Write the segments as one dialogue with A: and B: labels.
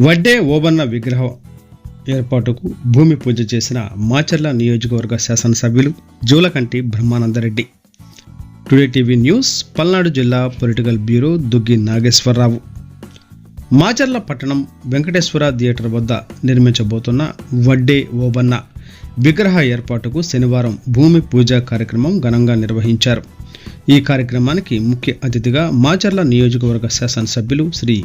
A: వడ్డే ఓబన్న విగ్రహం ఏర్పాటుకు భూమి పూజ చేసిన మాచర్ల నియోజకవర్గ శాసనసభ్యులు Julakanti Brahmananda Reddy. Today TV news Palnadu జిల్లా పొలిటికల్ బ్యూరో దుగ్గి నాగేశ్వరరావు. మాచర్ల పట్టణం వెంకటేశ్వర థియేటర్ వద్ద నిర్మించబోతున్న వడ్డే ఓబన్న విగ్రహ ఏర్పాటుకు శనివారం భూమి పూజ కార్యక్రమం ఘనంగా నిర్వహించారు. ఈ కార్యక్రమానికి ముఖ్య అతిథిగా మాచర్ల నియోజకవర్గ శాసనసభ్యులు శ్రీ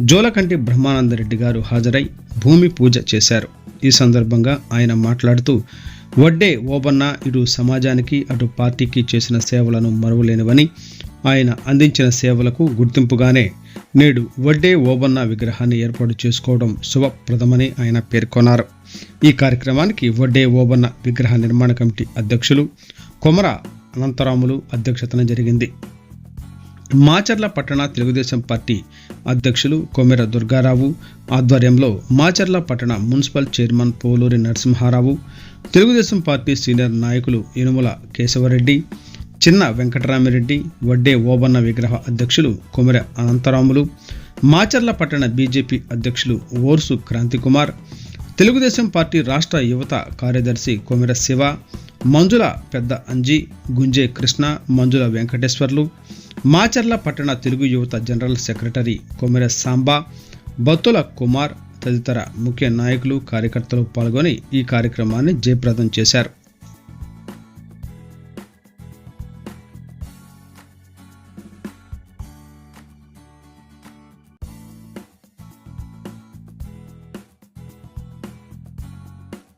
A: జోలకంటి బ్రహ్మానందరెడ్డి గారు హాజరై భూమి పూజ చేశారు. ఈ సందర్భంగా ఆయన మాట్లాడుతూ వడ్డే ఓబన్న ఇటు సమాజానికి అటు పార్టీకి చేసిన సేవలను మరువలేనివని ఆయన అందించిన సేవలకు గుర్తింపుగానే నేడు వడ్డే ఓబన్న విగ్రహాన్ని ఏర్పాటు చేసుకోవడం శుభప్రదమని ఆయన పేర్కొన్నారు. ఈ కార్యక్రమానికి వడ్డే ఓబన్న విగ్రహ నిర్మాణ కమిటీ అధ్యక్షులు కొమర అనంతరాములు అధ్యక్షతన జరిగింది. మాచర్ల పట్టణ తెలుగుదేశం పార్టీ అధ్యక్షులు కొమెర దుర్గారావు. ఆధ్వర్యంలో మాచర్ల పట్టణ municipal chairman Poluri Narasimharao Telugudesam party senior నాయకులు ఇనుముల కేశవరెడ్డి చిన్న వెంకటరామిరెడ్డి వడ్డే ఓబన్న విగ్రహ అధ్యక్షులు కొమెర అనంతరాములు మాచర్ల పట్టణ బీజేపీ అధ్యక్షులు ఓర్సు క్రాంతికుమార్ తెలుగుదేశం పార్టీ రాష్ట్ర యువత కార్యదర్శి కొమెర శివ మంజుల పెద్ద అంజి గుంజే కృష్ణ మంజుల వెంకటేశ్వర్లు మాచర్ల పట్టణ తెలుగు యువత జనరల్ సెక్రటరీ కొమెర సాంబా బత్తుల కుమార్ తదితర ముఖ్య నాయకులు కార్యకర్తలు పాల్గొని ఈ కార్యక్రమాన్ని జయప్రదం చేశారు.